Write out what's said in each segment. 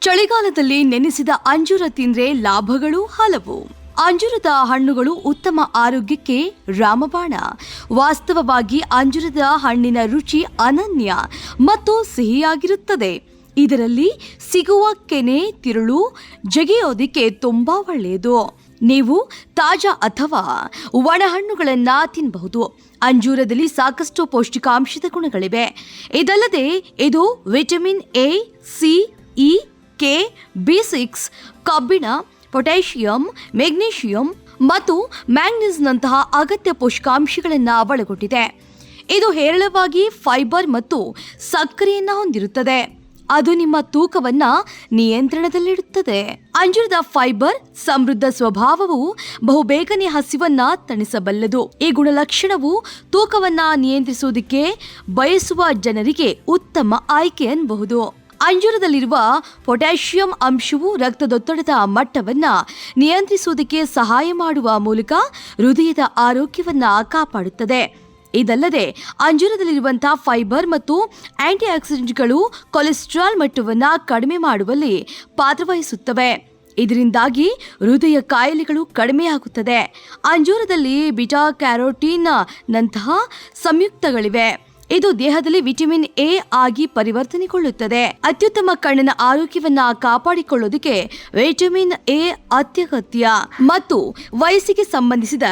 ಚಳಿಗಾಲದಲ್ಲಿ ನೆನೆಸಿದ ಅಂಜೂರ ತಿಂದ್ರೆ ಲಾಭಗಳು ಹಲವು. ಅಂಜೂರದ ಹಣ್ಣುಗಳು ಉತ್ತಮ ಆರೋಗ್ಯಕ್ಕೆ ರಾಮಬಾಣ. ವಾಸ್ತವವಾಗಿ ಅಂಜೂರದ ಹಣ್ಣಿನ ರುಚಿ ಅನನ್ಯ ಮತ್ತು ಸಿಹಿಯಾಗಿರುತ್ತದೆ. ಇದರಲ್ಲಿ ಸಿಗುವ ಕೆನೆ, ತಿರುಳು, ಜಗಿಯೋದಿಕ್ಕೆ ತುಂಬಾ ಒಳ್ಳೆಯದು. ನೀವು ತಾಜಾ ಅಥವಾ ಒಣಹಣ್ಣುಗಳನ್ನು ತಿನ್ನಬಹುದು ಅಂಜೂರದಲ್ಲಿ ಸಾಕಷ್ಟು ಪೌಷ್ಟಿಕಾಂಶದ ಗುಣಗಳಿವೆ. ಇದಲ್ಲದೆ ಇದು vitamin A, C, E K B six ಕಬ್ಬಿಣ, ಪೊಟ್ಯಾಷಿಯಂ, ಮೆಗ್ನೀಷಿಯಂ ಮತ್ತು ಮ್ಯಾಂಗ್ನೀಸ್ನಂತಹ ಅಗತ್ಯ ಪೋಷಕಾಂಶಗಳನ್ನು ಒಳಗೊಂಡಿದೆ. ಇದು ಹೇರಳವಾಗಿ ಫೈಬರ್ ಮತ್ತು ಸಕ್ಕರೆಯನ್ನು ಹೊಂದಿರುತ್ತದೆ. ಅದು ನಿಮ್ಮ ತೂಕವನ್ನ ನಿಯಂತ್ರಣದಲ್ಲಿಡುತ್ತದೆ. ಅಂಜೂರದ ಫೈಬರ್ ಸಮೃದ್ಧ ಸ್ವಭಾವವು ಬಹುಬೇಗನೆ ಹಸಿವನ್ನ ತಣಿಸಬಲ್ಲದು. ಈ ಗುಣಲಕ್ಷಣವು ತೂಕವನ್ನ ನಿಯಂತ್ರಿಸುವುದಕ್ಕೆ ಬಯಸುವ ಜನರಿಗೆ ಉತ್ತಮ ಆಯ್ಕೆ ಅನ್ನಬಹುದು ಅಂಜೂರದಲ್ಲಿರುವ ಪೊಟ್ಯಾಷಿಯಂ ಅಂಶವು ರಕ್ತದೊತ್ತಡದ ಮಟ್ಟವನ್ನ ನಿಯಂತ್ರಿಸುವುದಕ್ಕೆ ಸಹಾಯ ಮಾಡುವ ಮೂಲಕ ಹೃದಯದ ಆರೋಗ್ಯವನ್ನ ಕಾಪಾಡುತ್ತದೆ. ಇದಲ್ಲದೆ ಅಂಜೂರದಲ್ಲಿರುವಂತಹ ಫೈಬರ್ ಮತ್ತು ಆಂಟಿ ಆಕ್ಸಿಡೆಂಟ್ಗಳು ಕೊಲೆಸ್ಟ್ರಾಲ್ ಮಟ್ಟವನ್ನು ಕಡಿಮೆ ಮಾಡುವಲ್ಲಿ ಪಾತ್ರವಹಿಸುತ್ತವೆ. ಇದರಿಂದಾಗಿ ಹೃದಯ ಕಾಯಿಲೆಗಳು ಕಡಿಮೆಯಾಗುತ್ತದೆ ಅಂಜೂರದಲ್ಲಿ ಬಿಟಾ ಕ್ಯಾರೋಟಿನ್ ನಂತಹ ಸಂಯುಕ್ತಗಳಿವೆ. ಇದು ದೇಹದಲ್ಲಿ ವಿಟಮಿನ್ ಎ ಆಗಿ ಪರಿವರ್ತನೆಗೊಳ್ಳುತ್ತದೆ. ಅತ್ಯುತ್ತಮ ಕಣ್ಣಿನ ಆರೋಗ್ಯವನ್ನ ಕಾಪಾಡಿಕೊಳ್ಳೋದಕ್ಕೆ ವಿಟಮಿನ್ ಎ ಅತ್ಯಗತ್ಯ. ಮತ್ತು ವಯಸ್ಸಿಗೆ ಸಂಬಂಧಿಸಿದ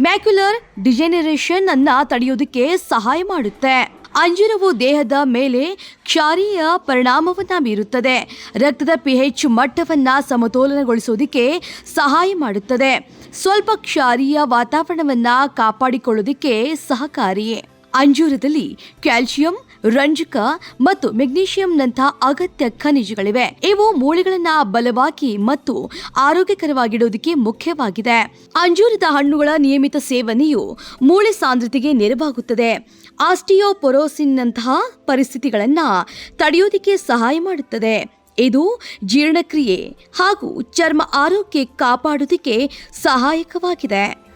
ಮ್ಯಾಕ್ಯುಲರ್ ಡಿಜೆನರೇಷನ್ ಅನ್ನ ತಡೆಯೋದಕ್ಕೆ ಸಹಾಯ ಮಾಡುತ್ತೆ. ಅಂಜೂರವು ದೇಹದ ಮೇಲೆ ಕ್ಷಾರೀಯ ಪರಿಣಾಮವನ್ನ ಬೀರುತ್ತದೆ. ರಕ್ತದ ಪಿಹೆಚ್ ಮಟ್ಟವನ್ನ ಸಮತೋಲನಗೊಳಿಸೋದಕ್ಕೆ ಸಹಾಯ ಮಾಡುತ್ತದೆ. ಸ್ವಲ್ಪ ಕ್ಷಾರೀಯ ವಾತಾವರಣವನ್ನ ಕಾಪಾಡಿಕೊಳ್ಳುವುದಕ್ಕೆ ಸಹಕಾರಿ. ಅಂಜೂರದಲ್ಲಿ ಕ್ಯಾಲ್ಸಿಯಂ, ರಂಜಕ ಮತ್ತು ಮೆಗ್ನೀಷಿಯಂನಂತಹ ಅಗತ್ಯ ಖನಿಜಗಳಿವೆ. ಇವು ಮೂಳೆಗಳನ್ನ ಬಲವಾಗಿ ಮತ್ತು ಆರೋಗ್ಯಕರವಾಗಿಡೋದಕ್ಕೆ ಮುಖ್ಯವಾಗಿದೆ. ಅಂಜೂರದ ಹಣ್ಣುಗಳ ನಿಯಮಿತ ಸೇವನೆಯು ಮೂಳೆ ಸಾಂದ್ರತೆಗೆ ನೆರವಾಗುತ್ತದೆ. ಆಸ್ಟಿಯೋಪೊರೋಸಿನ್ನಂತಹ ಪರಿಸ್ಥಿತಿಗಳನ್ನ ತಡೆಯೋದಕ್ಕೆ ಸಹಾಯ ಮಾಡುತ್ತದೆ. ಇದು ಜೀರ್ಣಕ್ರಿಯೆ ಹಾಗೂ ಚರ್ಮ ಆರೋಗ್ಯ ಕಾಪಾಡೋದಕ್ಕೆ ಸಹಾಯಕವಾಗಿದೆ.